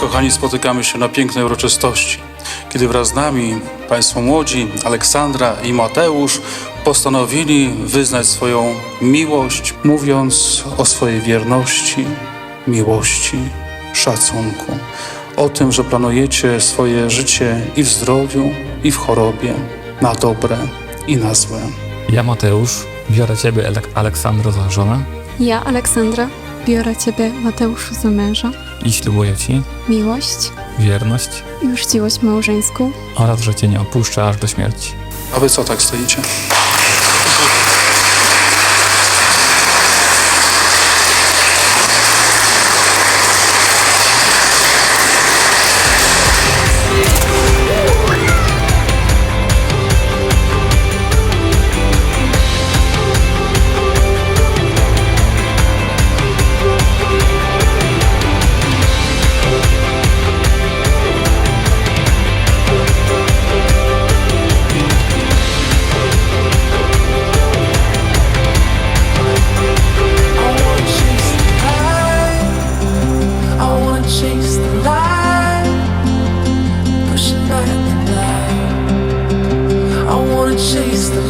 kochani, spotykamy się na pięknej uroczystości, kiedy wraz z nami Państwo młodzi, Aleksandra i Mateusz, postanowili wyznać swoją miłość, mówiąc o swojej wierności, miłości, szacunku. O tym, że planujecie swoje życie i w zdrowiu, i w chorobie, na dobre i na złe. Ja, Mateusz, biorę Ciebie, Alek- Aleksandro, za żonę Ja, Aleksandra, biorę Ciebie, Mateuszu, za męża, i ślubuję Ci miłość wierność i uczciwość małżeńską. oraz, że Cię nie opuszczę aż do śmierci. A wy co tak stoicie? Chase the light, pushing back the light. I wanna out. The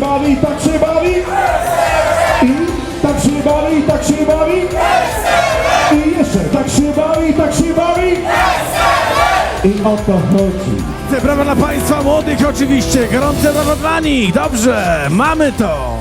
bawi, tak się bawi. Tak się bawi, tak się bawi. I jeszcze tak się bawi, tak się bawi. I o to chodzi. Brawa dla Państwa młodych oczywiście, gorące brawa dla nich, dobrze, mamy to!